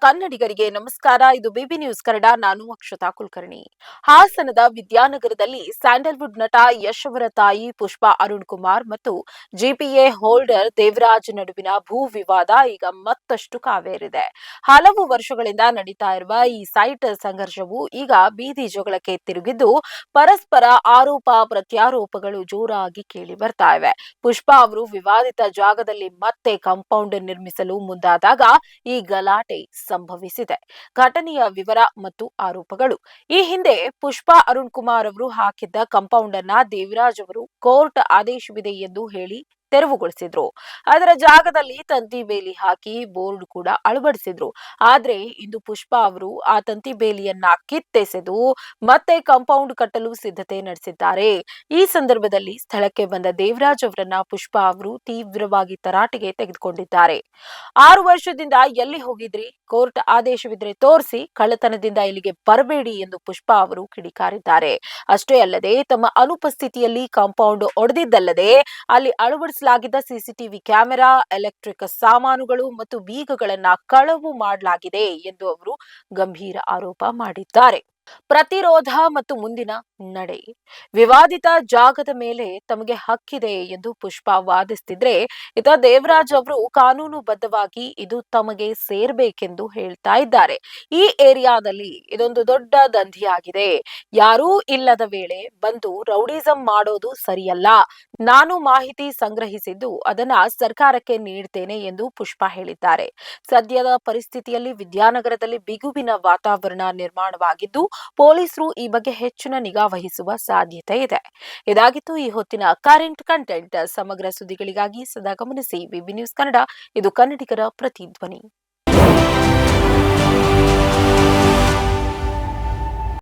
ಕನ್ನಡಿಗರಿಗೆ ನಮಸ್ಕಾರ. ಇದು ಬಿಬಿ ನ್ಯೂಸ್ ಕನ್ನಡ. ನಾನು ಅಕ್ಷತಾ ಕುಲಕರ್ಣಿ. ಹಾಸನದ ವಿದ್ಯಾನಗರದಲ್ಲಿ ಸ್ಯಾಂಡಲ್ವುಡ್ ನಟ ಯಶ್ ತಾಯಿ ಪುಷ್ಪಾ ಅರುಣ್ ಕುಮಾರ್ ಮತ್ತು ಜಿಪಿಎ ಹೋಲ್ಡರ್ ದೇವರಾಜ್ ನಡುವಿನ ಭೂ ವಿವಾದ ಈಗ ಮತ್ತಷ್ಟು ಕಾವೇರಿದೆ. ಹಲವು ವರ್ಷಗಳಿಂದ ನಡೀತಾ ಇರುವ ಈ ಸೈಟ್ ಸಂಘರ್ಷವು ಈಗ ಬೀದಿ ಜಗಳಕ್ಕೆ ತಿರುಗಿದ್ದು, ಪರಸ್ಪರ ಆರೋಪ ಪ್ರತ್ಯಾರೋಪಗಳು ಜೋರಾಗಿ ಕೇಳಿ ಬರ್ತಾ ಇವೆ. ಪುಷ್ಪಾ ಅವರು ವಿವಾದಿತ ಜಾಗದಲ್ಲಿ ಮತ್ತೆ ಕಾಂಪೌಂಡ್ ನಿರ್ಮಿಸಲು ಮುಂದಾದಾಗ ಈ ಗಲಾಟೆ ಸಂಭವಿಸಿದೆ. ಘಟನೆಯ ವಿವರ ಮತ್ತು ಆರೋಪಗಳು. ಈ ಹಿಂದೆ ಪುಷ್ಪಾ ಅರುಣ್ ಕುಮಾರ್ ಅವರು ಹಾಕಿದ್ದ ಕಾಂಪೌಂಡ್ ಅನ್ನ ದೇವರಾಜ್ ಅವರು ಕೋರ್ಟ್ ಆದೇಶವಿದೆ ಎಂದು ಹೇಳಿ ತೆರವುಗೊಳಿಸಿದ್ರು. ಅದರ ಜಾಗದಲ್ಲಿ ತಂತಿ ಬೇಲಿ ಹಾಕಿ ಬೋರ್ಡ್ ಕೂಡ ಅಳವಡಿಸಿದ್ರು. ಆದ್ರೆ ಇಂದು ಪುಷ್ಪಾ ಅವರು ಆ ತಂತಿ ಬೇಲಿಯನ್ನ ಕಿತ್ತೆಸೆದು ಮತ್ತೆ ಕಾಂಪೌಂಡ್ ಕಟ್ಟಲು ಸಿದ್ಧತೆ ನಡೆಸಿದ್ದಾರೆ. ಈ ಸಂದರ್ಭದಲ್ಲಿ ಸ್ಥಳಕ್ಕೆ ಬಂದ ದೇವರಾಜ್ ಅವರನ್ನ ಪುಷ್ಪಾ ಅವರು ತೀವ್ರವಾಗಿ ತರಾಟೆಗೆ ತೆಗೆದುಕೊಂಡಿದ್ದಾರೆ. ಆರು ವರ್ಷದಿಂದ ಎಲ್ಲಿ ಹೋಗಿದ್ರಿ? ಕೋರ್ಟ್ ಆದೇಶವಿದ್ರೆ ತೋರಿಸಿ, ಕಳ್ಳತನದಿಂದ ಇಲ್ಲಿಗೆ ಬರಬೇಡಿ ಎಂದು ಪುಷ್ಪಾ ಅವರು ಕಿಡಿಕಾರಿದ್ದಾರೆ. ಅಷ್ಟೇ ಅಲ್ಲದೆ ತಮ್ಮ ಅನುಪಸ್ಥಿತಿಯಲ್ಲಿ ಕಾಂಪೌಂಡ್ ಒಡೆದಿದ್ದಲ್ಲದೆ ಅಲ್ಲಿ ಅಳವಡಿಸಲಾಗಿದ್ದ ಸಿಸಿಟಿವಿ ಕ್ಯಾಮೆರಾ ಎಲೆಕ್ಟ್ರಿಕ್ ಸಾಮಾನುಗಳು ಮತ್ತು ಬೀಗಗಳನ್ನ ಕಳವು ಮಾಡಲಾಗಿದೆ ಎಂದು ಅವರು ಗಂಭೀರ ಆರೋಪ ಮಾಡಿದ್ದಾರೆ. ಪ್ರತಿರೋಧ ಮತ್ತು ಮುಂದಿನ ನಡೆ. ವಿವಾದಿತ ಜಾಗದ ಮೇಲೆ ತಮಗೆ ಹಕ್ಕಿದೆ ಎಂದು ಪುಷ್ಪ ವಾದಿಸ್ತಿದ್ರೆ, ಇತ ದೇವರಾಜ್ ಅವರು ಕಾನೂನುಬದ್ಧವಾಗಿ ಇದು ತಮಗೆ ಸೇರ್ಬೇಕೆಂದು ಹೇಳ್ತಾ ಇದ್ದಾರೆ. ಈ ಏರಿಯಾದಲ್ಲಿ ಇದೊಂದು ದೊಡ್ಡ ದಂಧಿಯಾಗಿದೆ. ಯಾರೂ ಇಲ್ಲದ ವೇಳೆ ಬಂದು ರೌಡಿಸಂ ಮಾಡೋದು ಸರಿಯಲ್ಲ. ನಾನು ಮಾಹಿತಿ ಸಂಗ್ರಹಿಸಿದ್ದು ಅದನ್ನ ಸರ್ಕಾರಕ್ಕೆ ನೀಡ್ತೇನೆ ಎಂದು ಪುಷ್ಪ ಹೇಳಿದ್ದಾರೆ. ಸದ್ಯದ ಪರಿಸ್ಥಿತಿಯಲ್ಲಿ ವಿದ್ಯಾನಗರದಲ್ಲಿ ಬಿಗುವಿನ ವಾತಾವರಣ ನಿರ್ಮಾಣವಾಗಿದ್ದು ಪೊಲೀಸರು ಈ ಬಗ್ಗೆ ಹೆಚ್ಚಿನ ನಿಗಾ ವಹಿಸುವ ಸಾಧ್ಯತೆ ಇದೆ. ಇದಾಗಿತ್ತು ಈ ಹೊತ್ತಿನ ಕರೆಂಟ್ ಕಂಟೆಂಟ್ ಸಮಗ್ರ ಸುದ್ದಿಗಳಿಗಾಗಿ ಸದಾ ಗಮನಿಸಿ. BB news Kannada. ಇದು ಕನ್ನಡಿಗರ ಪ್ರತಿಧ್ವನಿ.